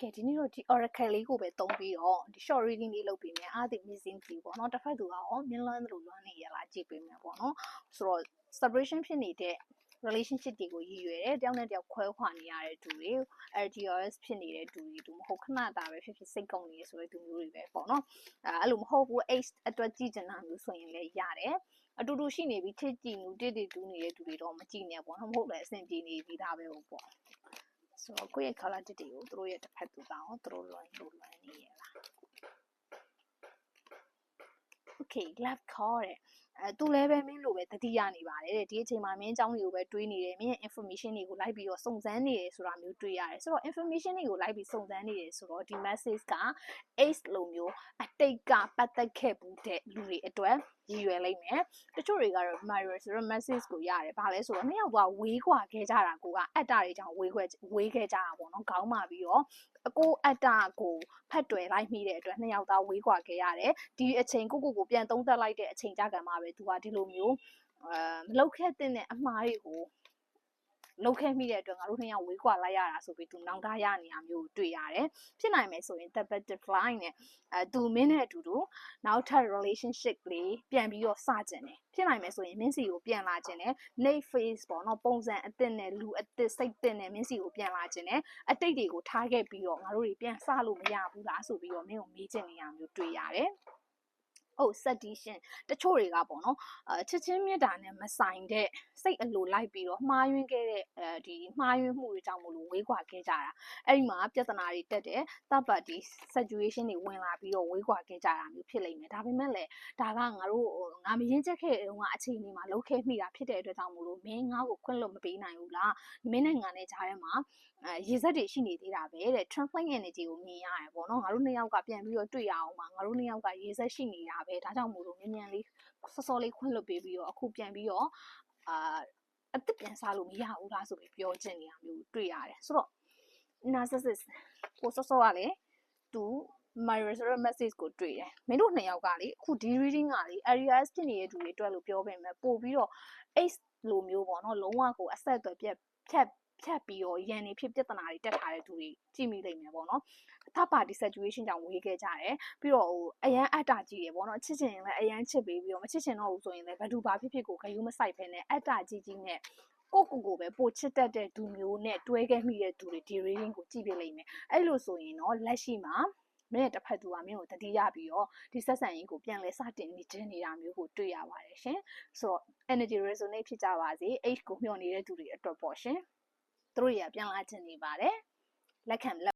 ကဲဒီနေ့တော့ဒီ oracle လေးကိုပဲသုံးပြီးတော့ဒီ short reading လေးလုပ်ပေးမယ်အားသိ missing view ပေါ့နော်တစ်ဖက်သူကရောမြင်လွမ်းသလိုလွမ်းနေရလားကြည့်ပေးမယ်ပေါ့နော်ဆိုတော့ separation ဖြစ်နေတဲ့ relationship တွေကိုရည်ရွယ်တယ်တယောက်နဲ့တယောက်ခွဲခွာနေရတဲ့သူတွေ LGRS ဖြစ်နေတဲ့သူတွေသူမဟုတ်ခဏတာပဲဖြစ်ဖြစ်စိတ်ကုန်နေရဆိုတဲ့သူမျိုးတွေပဲပေါ့နော်အဲအဲ့လိုမဟုတ်ဘူး H အတွက်ကြည့်ချင်တာမျိုးဆိုရင်လည်းရတယ်အတူတူရှိနေပြီးချစ်ကြည့်မှုတိတိတူးနေတဲ့သူတွေတော့မကြည့်နဲ့ပေါ့နော်မဟုတ်လည်းအဆင်ပြေနေပြီးသားပဲပေါ့ ဆိုတော့ကိုယ့်ရဲ့ color တစ်တွေကိုသူတို့ရဲ့တစ်ဖက်သူတောင်းသူတို့လွန်လို့လွန်နေရလား Okay left call တဲ့ အဲသူလည်းပဲမင်းလိုပဲတတိယနေပါတယ်တဲ့ဒီအချိန်မှာမင်းအကြောင်းတွေကိုပဲတွေးနေတယ်မင်းရဲ့ information တွေကိုလိုက်ပြီးတော့စုံစမ်းနေတယ်ဆိုတာမျိုးတွေ့ရတယ်ဆိုတော့ information တွေကိုလိုက်ပြီးစုံစမ်းနေတယ်ဆိုတော့ဒီ message က ace လိုမျိုးအတိတ်ကပတ်သက်ခဲ့ဘူးတဲ့လူတွေအတွက်ရည်ရွယ်လိုက်မယ်တချို့တွေကတော့ mirror ဆိုတော့ message ကိုရတယ်ဘာလဲဆိုတော့နှစ်ယောက်ကဝေးကွာခဲ့ကြတာကိုကအတ္တတွေကြောင့်ဝေးခွဲဝေးခဲ့ကြတာပေါ့နော်ခေါင်းမာပြီးတော့အကိုအတ္တကိုဖတ်တွယ်လိုက်မိတဲ့အတွက်နှစ်ယောက်သားဝေးကွာခဲ့ရတယ်ဒီအချိန်ကိုကိုကိုပြန်သုံးသပ်လိုက်တဲ့အချိန်ကြကံမှာပဲသူကဒီလိုမျိုးအဲမလောက်ခဲ့တဲ့အမှားတွေကိုလောက်ခဲ့မိတဲ့အတွက်ငါတို့နှစ်ယောက်ဝေးကွာလိုက်ရတာဆိုပြီးသူနောင်တရနေရမျိုးတွေ့ရတယ်ဖြစ်နိုင်မယ်ဆိုရင် the butterfly နဲ့အဲသူမင်းနဲ့အတူတူနောက်ထပ် relationship လေးပြန်ပြီးတော့စကြင်တယ်ဖြစ်နိုင်မယ်ဆိုရင်မင်းစီကိုပြန်လာခြင်းနဲ့ late phase ပေါ့နော်ပုံစံအသစ်နဲ့လူအသစ်စိတ်သစ်နဲ့မင်းစီကိုပြန်လာခြင်းနဲ့အတိတ်တွေကိုထားခဲ့ပြီးတော့ငါတို့တွေပြန်စလို့မရဘူးလားဆိုပြီးတော့မင်းကိုမေးချင်နေရမျိုးတွေ့ရတယ် ဟုတ် sedition တချို့တွေကပေါ့နော်အချစ်ချင်းမြတ်တာနဲ့မဆိုင်တဲ့စိတ်အလိုလိုက်ပြီးတော့မှားယွင်းခဲ့တဲ့အဲဒီမှားယွင်းမှုတွေကြောင့်မလို့ဝေးကွာခဲ့ကြတာအဲ့ဒီမှာပြဿနာတွေတက်တယ်တပ်ပတ်ဒီ situation တွေဝင်လာပြီးတော့ဝေးကွာခဲ့ကြတာမျိုးဖြစ်လိမ့်မယ်ဒါပေမဲ့လည်းဒါကငါတို့ငါမရင်ချက်ခဲ့တဲ့တုန်းကအချိန်လေးမှာလှုပ်ခဲမိတာဖြစ်တဲ့အတွက်ကြောင့်မလို့မင်းငါ့ကိုခွင့်လွှတ်မပေးနိုင်ဘူးလားမင်းနဲ့ငါနဲ့ကြားထဲမှာအဲရေစက်တွေရှိနေသေးတာပဲတဲ့ translate energy ကိုမြင်ရတယ်ပေါ့နော်ငါတို့နှစ်ယောက်ကပြန်ပြီးတော့တွေ့ရအောင်ပါငါတို့နှစ်ယောက်ကရေစက်ရှိနေတာပဲဒါကြောင့်မို့လို့မြန်မြန်လေးစောစောလေးခွင့်လွှတ်ပေးပြီးတော့အခုပြန်ပြီးတော့အာအသက်ပြန်စားလို့မရဘူးလားဆိုပြီးပြောချင်နေတာမျိုးတွေ့ရတယ်ဆိုတော့ narcissist ကိုစောစောကလည်းသူ mirror ဆိုတဲ့ message ကိုတွေ့တယ်မင်းတို့နှစ်ယောက်ကလေအခုဒီ reading ကလေ areas ဖြစ်နေတဲ့သူတွေအတွက်လို့ပြောပေမဲ့ပို့ပြီးတော့ ace လိုမျိုးပေါ့နော်လုံးဝကိုအဆက်အသွယ်ပြတ်ဖြတ် ဖြတ်ပြီးတော့ရန်နေဖြစ်ပြဿနာတွေတက်ထားတဲ့သူတွေကြည့်မိလိမ့်မယ်ပေါ့နော်သပါတီ situation ကြောင့်ဝေးခဲ့ကြတယ်ပြီးတော့ဟိုအရန်အတ္တကြီးတယ်ပေါ့နော်ချစ်ချင်ရင်လည်းအရန်ချစ်ပေးပြီးတော့မချစ်ချင်တော့ဘူးဆိုရင်လည်းဘယ်သူဘာဖြစ်ဖြစ်ကိုဂယုမဆိုင်ဖ ೇನೆ အတ္တကြီးကြီးနဲ့ကိုကိုကိုပဲပိုချစ်တတ်တဲ့သူမျိုးနဲ့တွဲခဲ့မိတဲ့သူတွေဒီ reading ကိုကြည့်ပြလိမ့်မယ်အဲ့လိုဆိုရင်တော့လက်ရှိမှာမင်းရဲ့တစ်ဖက်သူကမင်းကိုတတိယပြီးတော့ဒီဆက်ဆံရေးကိုပြန်လဲစတင်နေခြင်းနေတာမျိုးကိုတွေ့ရပါတယ်ရှင်ဆိုတော့ energy resonate ဖြစ်ကြပါစေ H ကိုမျှော်နေတဲ့သူတွေအတွက်ပေါ့ရှင် သူတို့တွေကပြန်လာခြင်းနေပါတယ်လက်ခံလက်